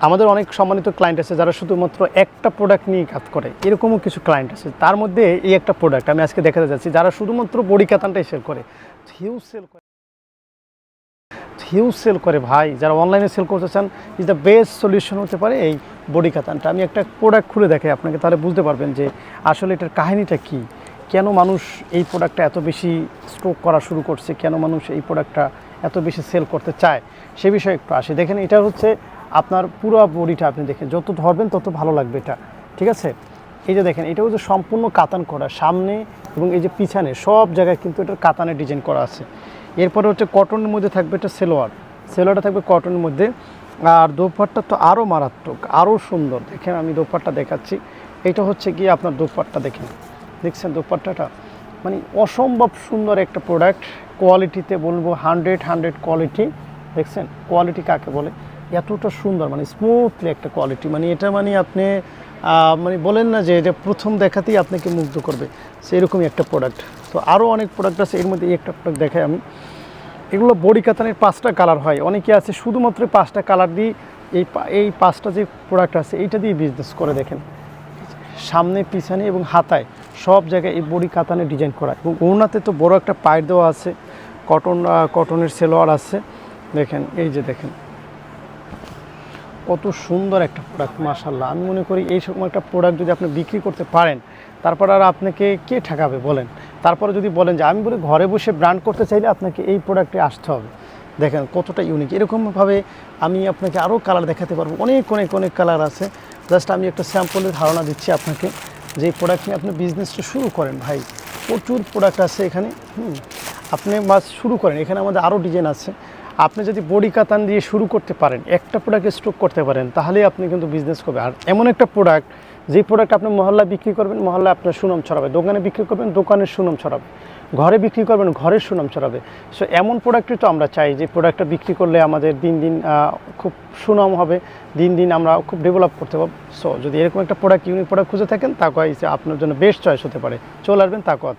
আমাদের অনেক সম্মানিত ক্লায়েন্ট আছে যারা শুধুমাত্র একটা প্রোডাক্ট নিয়ে কাজ করে। এরকমও কিছু ক্লায়েন্ট আছে। তার মধ্যে এই একটা প্রোডাক্ট আমি আজকে দেখাতে যাচ্ছি, যারা শুধুমাত্র বডি কাতানটাই সেল করে। হিউজ সেল করে। হিউজ সেল করে ভাই। যারা অনলাইনে সেল করতে চান ইজ দ্য বেস্ট সলিউশন হতে পারে এই বডি কাতানটা। আমি একটা প্রোডাক্ট খুলে দেখাই আপনাকে, তাহলে বুঝতে পারবেন যে আসলে এটার কাহিনীটা কী। কেন মানুষ এই প্রোডাক্টটা এত বেশি স্ট্রোক করা শুরু করছে? কেন মানুষ এই প্রোডাক্টটা এত বেশি সেল করতে চায়? সে বিষয়ে একটু আসে। দেখেন, এটা হচ্ছে আপনার পুরো বডিটা আপনি দেখেন, যত ধরবেন তত ভালো লাগবে এটা, ঠিক আছে? এই যে দেখেন এটা হচ্ছে সম্পূর্ণ কাতান করা, সামনে এবং এই যে পিছনে, সব জায়গায় কিন্তু এটা কাতানের ডিজাইন করা আছে। এরপরে হচ্ছে কটনের মধ্যে থাকবে এটা সেলোয়ার, সেলোয়ারটা থাকবে কটনের মধ্যে, আর দোপাট্টা তো আরও মারাত্মক আরও সুন্দর। দেখেন, আমি দোপাট্টা দেখাচ্ছি। এটা হচ্ছে গিয়ে আপনার দোপাট্টা, দেখেন। দেখছেন দোপাট্টাটা? মানে অসম্ভব সুন্দর একটা প্রোডাক্ট কোয়ালিটিতে বলব হান্ড্রেড হান্ড্রেড কোয়ালিটি দেখছেন? কোয়ালিটি কাকে বলে? এতটা সুন্দর মানে স্মুথলি একটা কোয়ালিটি মানে এটা মানে আপনি মানে বলেন না যে এটা প্রথম দেখাতেই আপনাকে মুগ্ধ করবে। সেরকমই একটা প্রোডাক্ট তো আরও অনেক প্রোডাক্ট আছে, এর মধ্যে এই একটা প্রোডাক্ট দেখাই আমি। এগুলো বডি কাতানের পাঁচটা কালার হয়। অনেকে আছে শুধুমাত্র পাঁচটা কালার দিয়ে এই এই পাঁচটা যে প্রোডাক্ট আছে, এইটা দিয়ে বিজনেস করে দেখেন। সামনে, পিছনে এবং হাতায় সব জায়গায় এই বডি কাতানে ডিজাইন করা। এবং ওনাতে তো বড় একটা পায়ের দেওয়া আছে কটন কটনের সেলোয়ার আছে। দেখেন, এই যে দেখেন। কত সুন্দর একটা প্রোডাক্ট মাশাল্লাহ আমি মনে করি এই সময় একটা প্রোডাক্ট যদি আপনি বিক্রি করতে পারেন, তারপর আর আপনাকে কে ঠেকাবে বলেন? তারপরে যদি বলেন যে, আমি বলি ঘরে বসে ব্র্যান্ড করতে চাইলে আপনাকে এই প্রোডাক্টে আসতে হবে। দেখেন কতটা ইউনিক এরকমভাবে আমি আপনাকে আরও কালার দেখাতে পারব। অনেক অনেক অনেক কালার আছে। জাস্ট আমি একটা স্যাম্পলের ধারণা দিচ্ছি আপনাকে। যে প্রোডাক্ট নিয়ে আপনি বিজনেসটা শুরু করেন ভাই। প্রচুর প্রোডাক্ট আছে এখানে। হুম। আপনি বাস শুরু করেন। এখানে আমাদের আরও ডিজাইন আছে। আপনি যদি বডি কাতান দিয়ে শুরু করতে পারেন, একটা প্রোডাক্ট স্টক করতে পারেন, তাহলেই আপনি কিন্তু বিজনেস করবেন আর এমন একটা প্রোডাক্ট যে প্রোডাক্ট আপনি মহল্লায় বিক্রি করবেন, মহল্লায় আপনার সুনাম ছড়াবে। দোকানে বিক্রি করবেন, দোকানের সুনাম ছড়াবে। ঘরে বিক্রি করবেন, ঘরের সুনাম ছড়াবে। সো এমন প্রোডাক্টই তো আমরা চাই, যে প্রোডাক্টটা বিক্রি করলে আমাদের দিন দিন খুব সুনাম হবে, দিন দিন আমরা খুব ডেভেলপ করতে পারব। সো যদি এরকম একটা প্রোডাক্ট ইউনিক প্রোডাক্ট খুঁজে থাকেন তাকে আপনার জন্য বেস্ট চয়েস হতে পারে। চলে আসবেন তাকত